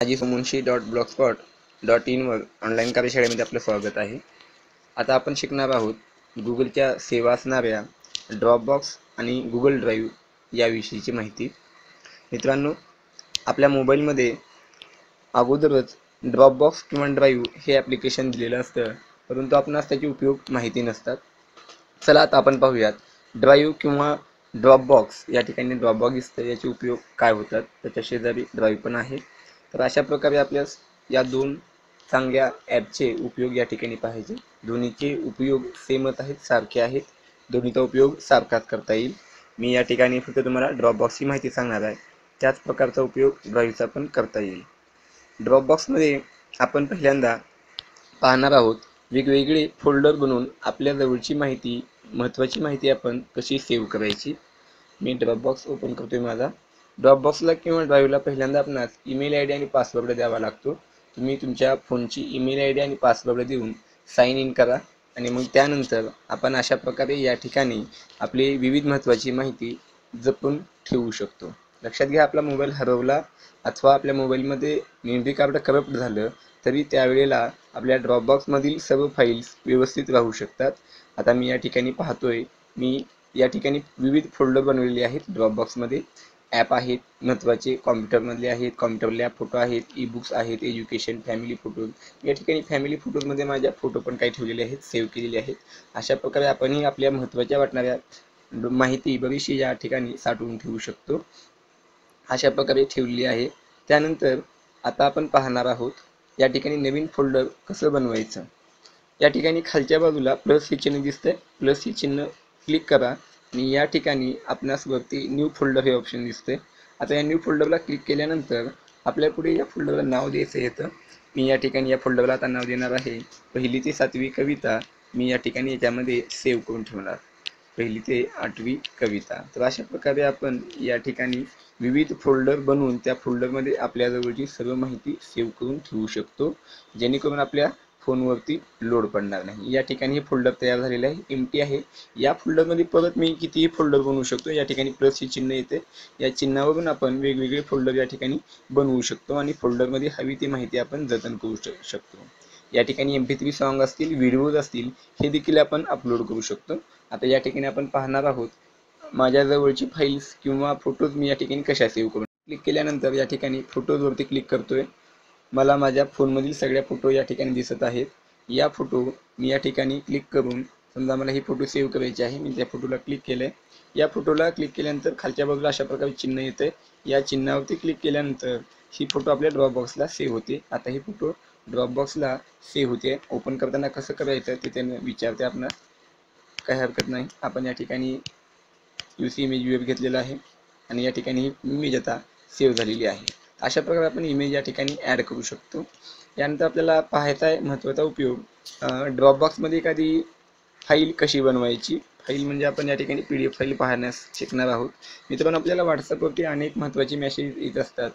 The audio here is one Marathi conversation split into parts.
माझी सुमुनशी डॉट ब्लॉगस्पॉट डॉट इनवर ऑनलाईन कार्यशाळेमध्ये आपलं स्वागत आहे. आता आपण शिकणार आहोत गुगलच्या सेवा असणाऱ्या ड्रॉपबॉक्स आणि गुगल ड्राईव्ह याविषयीची माहिती. मित्रांनो आपल्या मोबाईलमध्ये अगोदरच ड्रॉपबॉक्स किंवा ड्राईव्ह हे ॲप्लिकेशन दिलेलं असतं परंतु आपणास त्याचे उपयोग माहिती नसतात. चला आता आपण पाहूयात ड्राईव्ह किंवा ड्रॉपबॉक्स या ठिकाणी ड्रॉपबॉक्स दिसतं याचे उपयोग काय होतात? त्याच्या शेजारी ड्राईव्ह पण आहे. तर अशा प्रकारे आपल्यास या दोन चांगल्या ॲपचे उपयोग या ठिकाणी पाहिजे दोन्हीचे उपयोग सेमच आहेत सारखे आहेत. दोन्हीचा उपयोग सारखाच करता येईल. मी या ठिकाणी फक्त तुम्हाला ड्रॉपबॉक्सची माहिती सांगणार आहे. त्याच प्रकारचा उपयोग ड्राईव्हचा पण करता येईल. ड्रॉपबॉक्समध्ये आपण पहिल्यांदा पाहणार आहोत वेगवेगळे फोल्डर बनवून आपल्या जवळची माहिती महत्त्वाची माहिती आपण कशी सेव्ह करायची. मी ड्रॉपबॉक्स ओपन करतोय माझा. ड्रॉपबॉक्सला किंवा ड्राईव्हला पहिल्यांदा आपणास ईमेल आय डी आणि पासवर्ड द्यावा लागतो. तुम्ही तुमच्या फोनची ईमेल आय डी आणि पासवर्ड देऊन साईन इन करा आणि मग त्यानंतर आपण अशा प्रकारे या ठिकाणी आपली विविध महत्त्वाची माहिती जपून ठेवू शकतो. लक्षात घ्या आपला मोबाईल हरवला अथवा आपल्या मोबाईलमध्ये मेमरी कार्ड करप्ट झालं तरी त्यावेळेला आपल्या ड्रॉपबॉक्समधील सर्व फाईल्स व्यवस्थित राहू शकतात. आता मी या ठिकाणी पाहतोय मी या ठिकाणी विविध फोल्डर बनवलेले आहेत ड्रॉपबॉक्समध्ये ॲप आहेत महत्त्वाचे कॉम्प्युटरमधले आहेत कॉम्प्युटरला फोटो आहेत ई बुक्स आहेत एज्युकेशन फॅमिली फोटोज या ठिकाणी फॅमिली फोटोजमध्ये माझ्या फोटो पण काही ठेवलेले आहेत सेव्ह केलेले आहेत. अशा प्रकारे आपणही आपल्या महत्त्वाच्या वाटणाऱ्या माहिती बरीचशी या ठिकाणी साठवून ठेवू शकतो. अशा प्रकारे ठेवलेली आहे. त्यानंतर आता आपण पाहणार आहोत या ठिकाणी नवीन फोल्डर कसं बनवायचं? या ठिकाणी खालच्या बाजूला प्लस हे चिन्ह दिसतंय. प्लस हे चिन्ह क्लिक करा. आणि या ठिकाणी आपणास वरती न्यू फोल्डर हे ऑप्शन दिसते आता या न्यू फोल्डरला क्लिक केल्यानंतर आपल्या पुढे या फोल्डरला नाव द्यायचं येतं. मी या ठिकाणी या फोल्डरला आता नाव देणार आहे. पहिली ते सातवी कविता मी या ठिकाणी याच्यामध्ये सेव्ह करून ठेवणार. पहिली ते आठवी कविता. तर अशा प्रकारे आपण या ठिकाणी विविध फोल्डर बनवून त्या फोल्डरमध्ये आपल्याजवळची सर्व माहिती सेव्ह करून ठेवू शकतो. जेणेकरून आपल्या फोनवरती लोड पडणार नाही. या ठिकाणी हे फोल्डर तयार झालेलं आहे. एमटी आहे. या फोल्डरमध्ये परत मी कितीही फोल्डर बनवू शकतो. या ठिकाणी प्लस हे चिन्ह येते. या चिन्हावरून आपण वेगवेगळे फोल्डर या ठिकाणी बनवू शकतो आणि फोल्डरमध्ये हवी ती माहिती आपण जतन करू शकतो. या ठिकाणी एम पी थ्री सॉन्ग असतील व्हिडिओज असतील हे देखील आपण अपलोड करू शकतो. आता या ठिकाणी आपण पाहणार आहोत माझ्या जवळची फाईल्स किंवा फोटोज मी या ठिकाणी कशा सेव्ह करू? क्लिक केल्यानंतर या ठिकाणी फोटोजवरती क्लिक करतोय. मला माझ्या फोनमधील सगळ्या फोटो या ठिकाणी दिसत आहेत. या फोटो मी या ठिकाणी क्लिक करून समजा मला ही फोटो सेव्ह करायची आहे मी त्या फोटोला क्लिक केलं आहे या फोटोला क्लिक केल्यानंतर खालच्या बाजूला अशा प्रकारे चिन्ह येतं या चिन्हावरती क्लिक केल्यानंतर ही फोटो आपल्या ड्रॉपबॉक्सला सेव्ह होते. आता ही फोटो ड्रॉपबॉक्सला सेव्ह होते. ओपन करताना कसं करायचं ते त्यांना विचारते आपण काही हरकत नाही. आपण या ठिकाणी यू सी इमेज वेब घेतलेला आहे. आणि या ठिकाणी ही इमेज आता सेव्ह झालेली आहे. अशा प्रकारे आपण इमेज या ठिकाणी ॲड करू शकतो. यानंतर आपल्याला पाहायचा आहे महत्त्वाचा उपयोग. ड्रॉपबॉक्समध्ये एखादी फाईल कशी बनवायची? फाईल म्हणजे आपण या ठिकाणी पी डी एफ फाईल पाहण्यास शिकणार आहोत. मित्रांनो आपल्याला व्हॉट्सअपवरती अनेक महत्त्वाचे मेसेज येत असतात.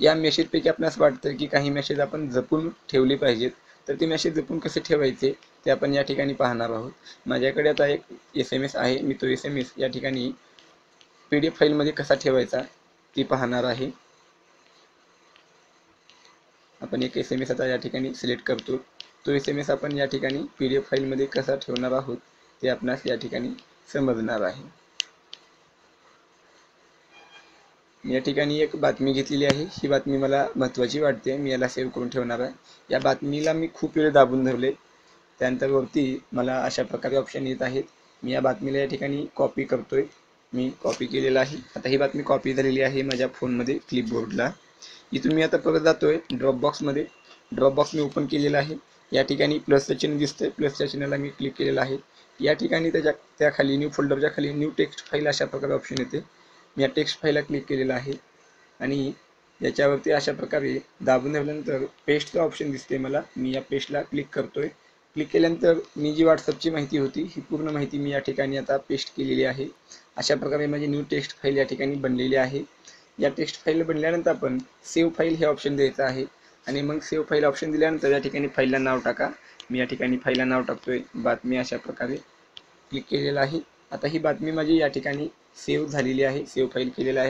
या मेसेजपैकी आपल्यास वाटतं की काही मेसेज आपण जपून ठेवले पाहिजेत. तर ते मेसेज जपून कसे ठेवायचे ते आपण या ठिकाणी पाहणार आहोत. माझ्याकडे आता एक एस एम एस आहे. मी तो एस एम एस या ठिकाणी पी डी एफ फाईलमध्ये कसा ठेवायचा ती पाहणार आहे. आपण एक एस एम एस आता या ठिकाणी सिलेक्ट करतो. तो एस एम एस आपण या ठिकाणी पी डी एफ फाईलमध्ये कसा ठेवणार आहोत ते आपणास या ठिकाणी समजणार आहे. या ठिकाणी एक बातमी घेतलेली आहे. ही बातमी मला महत्त्वाची वाटते. मी याला सेव्ह करून ठेवणार आहे. या बातमीला मी खूप वेळ दाबून धरले. त्यानंतर वरती मला अशा प्रकारे ऑप्शन येत आहेत. मी या बातमीला या ठिकाणी कॉपी करतोय. मी कॉपी केलेला आहे. आता ही बातमी कॉपी झालेली आहे माझ्या फोनमध्ये क्लिपबोर्डला इथून मी आता परत जातोय ड्रॉपबॉक्समध्ये ड्रॉपबॉक्स मी ओपन केलेला आहे. या ठिकाणी प्लसचं चिन्ह दिसतंय. प्लसच्या चिन्हाला मी क्लिक केलेलं आहे. या ठिकाणी त्याच्या त्याखाली न्यू फोल्डरच्या खाली न्यू टेक्स्ट फाईल अशा प्रकारे ऑप्शन येते. मी या टेक्स्ट फाईलला क्लिक केलेलं आहे. आणि याच्यावरती अशा प्रकारे दाबून ठेवल्यानंतर पेस्टचं ऑप्शन दिसते मला. मी या पेस्टला क्लिक करतोय. क्लिक केल्यानंतर मी जी व्हॉट्सअपची माहिती होती ही पूर्ण माहिती मी या ठिकाणी आता पेस्ट केलेली आहे. अशा प्रकारे माझी न्यू टेक्स्ट फाईल या ठिकाणी बनलेली आहे. या टेक्स्ट फाईल बनल्यानंतर आपण सेव्ह फाईल हे ऑप्शन द्यायचं आहे. आणि मग सेव्ह फाईल ऑप्शन दिल्यानंतर या ठिकाणी फाईलला नाव टाका. मी या ठिकाणी फाईलला नाव टाकतोय. बातमी अशा प्रकारे क्लिक केलेलं आहे. आता ही बातमी माझी या ठिकाणी सेव्ह झालेली आहे. सेव्ह फाईल केलेलं आहे.